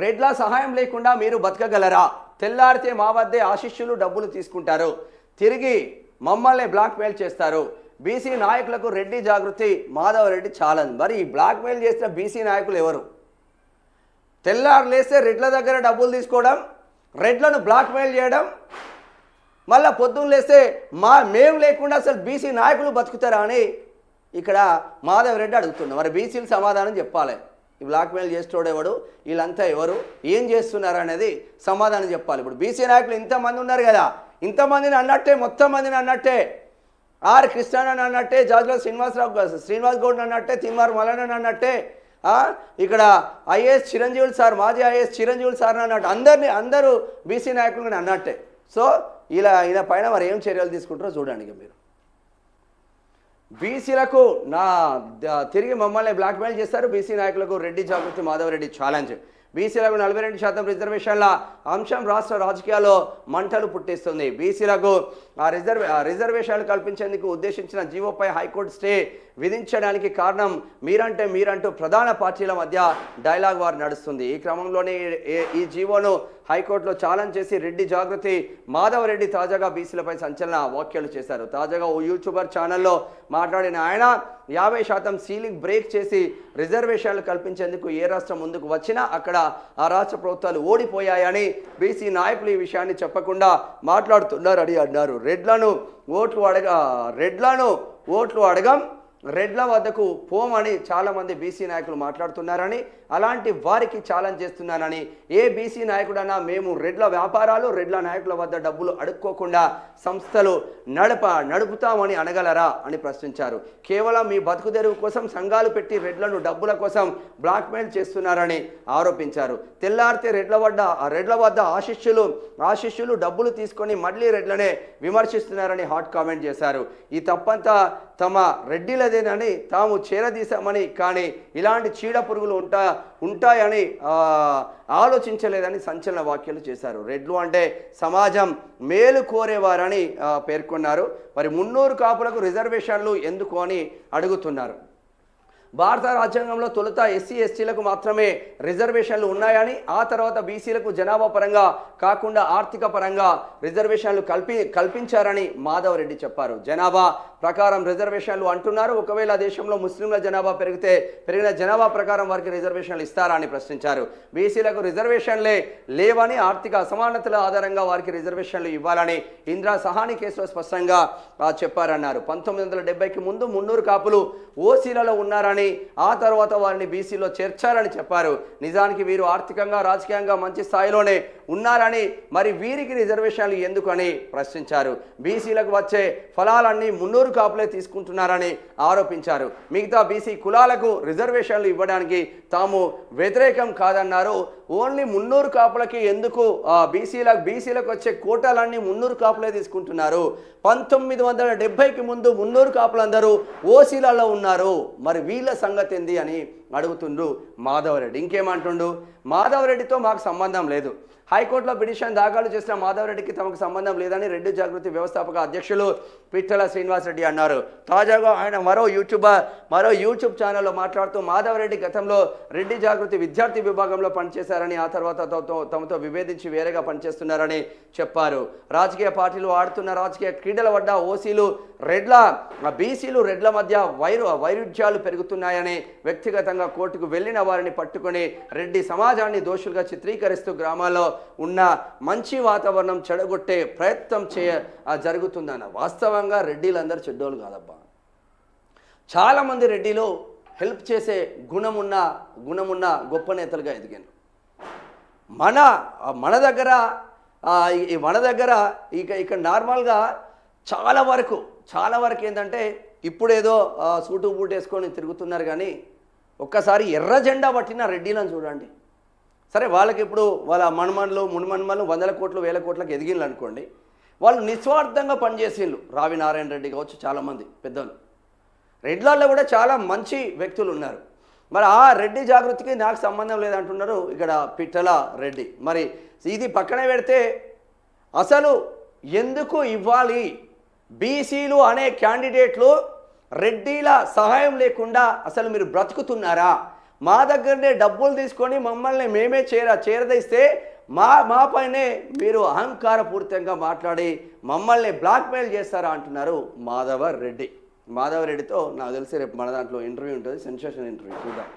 రెడ్ల సహాయం లేకుండా మీరు బతకగలరా? తెల్లారితే మా వద్దే ఆశిష్యులు డబ్బులు తీసుకుంటారు. తిరిగి మమ్మల్ని బ్లాక్మెయిల్ చేస్తారు. బీసీ నాయకులకు రెడ్డి జాగృతి మాధవ్ రెడ్డి ఛాలెంజ్ మరి ఈ బ్లాక్మెయిల్ చేసిన బీసీ నాయకులు ఎవరు? తెల్లారు లేస్తే రెడ్ల దగ్గర డబ్బులు తీసుకోవడం రెడ్లను బ్లాక్మెయిల్ చేయడం మళ్ళా పొద్దున్న లేస్తే మా మేము లేకుండా అసలు బీసీ నాయకులు బతుకుతారా అని ఇక్కడ మాధవ్ రెడ్డి అడుగుతున్నాం మరి బీసీలు సమాధానం చెప్పాలి. ఈ బ్లాక్మెయిల్ చేసేటోడెవడు వీళ్ళంతా ఎవరు? ఏం చేస్తున్నారు అనేది సమాధానం చెప్పాలి. ఇప్పుడు బీసీ నాయకులు ఇంతమంది ఉన్నారు కదా ఇంతమందిని అన్నట్టే మొత్తం మందిని అన్నట్టే. ఆర్ కృష్ణానని అన్నట్టే జాజుల శ్రీనివాసరావు శ్రీనివాస్ గౌడ్ అన్నట్టే తిమ్మారు మలనని అన్నట్టే. ఇక్కడ ఐఏఎస్ చిరంజీవులు సార్ మాజీ ఐఏఎస్ చిరంజీవులు సార్ అన్నట్టు అందరినీ అందరూ బీసీ నాయకులు అన్నట్టే. సో ఇలా ఈయన పైన మరి ఏం చర్యలు తీసుకుంటారో చూడండి మీరు. బీసీలకు నా తిరిగి మమ్మల్ని బ్లాక్మెయిల్ చేస్తారు. బీసీ నాయకులకు రెడ్డి జాగృతి మాధవరెడ్డి ఛాలెంజ్ బీసీలకు నలభై రెండు శాతం రిజర్వేషన్ల అంశం రాష్ట్ర రాజకీయాల్లో మంటలు పుట్టిస్తుంది. బీసీలకు ఆ రిజర్వ్ ఆ రిజర్వేషన్లు కల్పించేందుకు ఉద్దేశించిన జీవోపై హైకోర్టు స్టే విధించడానికి కారణం మీరంటే మీరంటూ ప్రధాన పార్టీల మధ్య డైలాగ్ వారు నడుస్తుంది. ఈ క్రమంలోనే ఈ- ఈ జీవోను హైకోర్టులో ఛాలెంజ్ చేసి రెడ్డి జాగృతి మాధవరెడ్డి తాజాగా బీసీలపై సంచలన వ్యాఖ్యలు చేశారు. తాజాగా ఓ యూట్యూబర్ ఛానల్లో మాట్లాడిన ఆయన యాభై శాతం సీలింగ్ బ్రేక్ చేసి రిజర్వేషన్లు కల్పించేందుకు ఏ రాష్ట్రం ముందుకు వచ్చినా అక్కడ ఆ రాష్ట్ర ప్రభుత్వాలు ఓడిపోయాయని బీసీ నాయకులు ఈ విషయాన్ని చెప్పకుండా మాట్లాడుతున్నారని అన్నారు. రెడ్లను ఓట్లు అడగ రెడ్లను ఓట్లు అడగం రెడ్ల వద్దకు పోమని చాలామంది బీసీ నాయకులు మాట్లాడుతున్నారని అలాంటి వారికి ఛాలెంజ్ చేస్తున్నానని ఏ బీసీ నాయకుడన్నా మేము రెడ్ల వ్యాపారాలు రెడ్ల నాయకుల వద్ద డబ్బులు అడుక్కోకుండా సంస్థలు నడప నడుపుతామని అనగలరా అని ప్రశ్నించారు. కేవలం మీ బతుకు తెరువు కోసం సంఘాలు పెట్టి రెడ్లను డబ్బుల కోసం బ్లాక్మెయిల్ చేస్తున్నారని ఆరోపించారు. తెల్లారితే రెడ్ల వద్ద ఆ రెడ్ల వద్ద ఆశిష్యులు ఆశిష్యులు డబ్బులు తీసుకొని మళ్ళీ రెడ్లనే విమర్శిస్తున్నారని హాట్ కామెంట్ చేశారు. ఈ తప్పంతా తమ రెడ్డిల రెడ్డిలదేనని తాము చేరదీశామని కానీ ఇలాంటి చీడ పురుగులు ఉంటా ఉంటాయని ఆలోచించలేదని సంచలన వ్యాఖ్యలు చేశారు. రెడ్లు అంటే సమాజం మేలు కోరేవారని పేర్కొన్నారు. మరి మున్నూరు కాపులకు రిజర్వేషన్లు ఎందుకు అని అడుగుతున్నారు. భారత రాజ్యాంగంలో తొలుత ఎస్సీ ఎస్టీలకు మాత్రమే రిజర్వేషన్లు ఉన్నాయని ఆ తర్వాత బీసీలకు జనాభా పరంగా కాకుండా ఆర్థిక పరంగా రిజర్వేషన్లు కల్పి కల్పించారని మాధవ్ రెడ్డి చెప్పారు. జనాభా ప్రకారం రిజర్వేషన్లు అంటున్నారు. ఒకవేళ దేశంలో ముస్లింల జనాభా పెరిగితే పెరిగిన జనాభా ప్రకారం వారికి రిజర్వేషన్లు ఇస్తారా అని ప్రశ్నించారు. బీసీలకు రిజర్వేషన్లే లేవని ఆర్థిక అసమానతల ఆధారంగా వారికి రిజర్వేషన్లు ఇవ్వాలని ఇందిరా సహాని కేసులో స్పష్టంగా చెప్పారన్నారు. పంతొమ్మిది వందల డెబ్బైకి ముందు మున్నూరు కాపులు ఓసీలలో ఉన్నారని ఆ తర్వాత వారిని బీసీలో చేర్చాలని చెప్పారు. నిజానికి వీరు ఆర్థికంగా రాజకీయంగా మంచి స్థాయిలోనే ఉన్నారని మరి వీరికి రిజర్వేషన్లు ఎందుకని ప్రశ్నించారు. బీసీలకు వచ్చే ఫలాలన్నీ మున్నూరు కాపులే తీసుకుంటున్నారని ఆరోపించారు. మిగతా బీసీ కులాలకు రిజర్వేషన్లు ఇవ్వడానికి తాము వ్యతిరేకం కాదన్నారు. ఓన్లీ మున్నూరు కాపులకి ఎందుకు ఆ, బీసీలకు బీసీలకు వచ్చే కోటాలన్నీ మున్నూరు కాపులే తీసుకుంటున్నారు. పంతొమ్మిది వందల డెబ్బైకి ముందు మున్నూరు కాపులందరూ ఓసీలలో ఉన్నారు. మరి వీళ్ళ సంగతి ఏంది అని అడుగుతుండ్రు మాధవరెడ్డి. ఇంకేమంటుండు? మాధవరెడ్డితో మాకు సంబంధం లేదు. హైకోర్టులో పిటిషన్ దాఖలు చేసిన మాధవరెడ్డికి తమకు సంబంధం లేదని రెడ్డి జాగృతి వ్యవస్థాపక అధ్యక్షులు పిట్టల శ్రీనివాసరెడ్డి అన్నారు. తాజాగా ఆయన మరో యూట్యూబర్ మరో యూట్యూబ్ ఛానల్లో మాట్లాడుతూ మాధవరెడ్డి గతంలో రెడ్డి జాగృతి విద్యార్థి విభాగంలో పనిచేశారని ఆ తర్వాత తమతో- తమతో విభేదించి వేరేగా పనిచేస్తున్నారని చెప్పారు. రాజకీయ పార్టీలు ఆడుతున్న రాజకీయ క్రీడల వడ్డ ఓసీలు రెడ్ల బీసీలు రెడ్ల మధ్య వైరు వైరుధ్యాలు పెరుగుతున్నాయని వ్యక్తిగతంగా కోర్టుకు వెళ్ళిన వారిని పట్టుకొని రెడ్డి సమాజాన్ని దోషులుగా చిత్రీకరిస్తూ గ్రామాల్లో ఉన్న మంచి వాతావరణం చెడగొట్టే ప్రయత్నం చేయ జరుగుతుందన్న. వాస్తవంగా రెడ్డిలందరూ చెడ్డోళ్ళు కాదబ్బా. చాలామంది రెడ్డిలో హెల్ప్ చేసే గుణమున్న గుణమున్న గొప్ప నేతలుగా ఎదిగాను మన మన దగ్గర ఈ మన దగ్గర ఇక ఇక్కడ నార్మల్గా చాలా వరకు చాలా వరకు ఏంటంటే ఇప్పుడేదో సూటు బూటు వేసుకొని తిరుగుతున్నారు కానీ ఒక్కసారి ఎర్ర జెండా పట్టిన రెడ్డిలను చూడండి. సరే వాళ్ళకి ఇప్పుడు వాళ్ళ మణమన్లు మున్మన్మలు వందల కోట్లు వేల కోట్లకు ఎదిగిళ్ళు అనుకోండి. వాళ్ళు నిస్వార్థంగా పనిచేసిండ్రు రావి నారాయణ రెడ్డి కావచ్చు చాలామంది పెద్దలు రెడ్లలో కూడా చాలా మంచి వ్యక్తులు ఉన్నారు మరి ఆ రెడ్డి జాగృతికి నాకు సంబంధం లేదంటున్నారు ఇక్కడ పిట్టల రెడ్డి. మరి ఇది పక్కనే పెడితే అసలు ఎందుకు ఇవ్వాలి? బీసీలు అనే క్యాండిడేట్లు రెడ్డీల సహాయం లేకుండా అసలు మీరు బ్రతుకుతున్నారా? మా దగ్గరనే డబ్బులు తీసుకొని మమ్మల్ని మేమే చేర చేరదీస్తే మా మా పైనే మీరు అహంకారపూరితంగా మాట్లాడి మమ్మల్ని బ్లాక్మెయిల్ చేస్తారా అంటున్నారు మాధవ రెడ్డి మాధవ రెడ్డితో నాకు తెలిసి రేపు మన దాంట్లో ఇంటర్వ్యూ ఉంటుంది సెన్సేషన్ ఇంటర్వ్యూ చూద్దాం.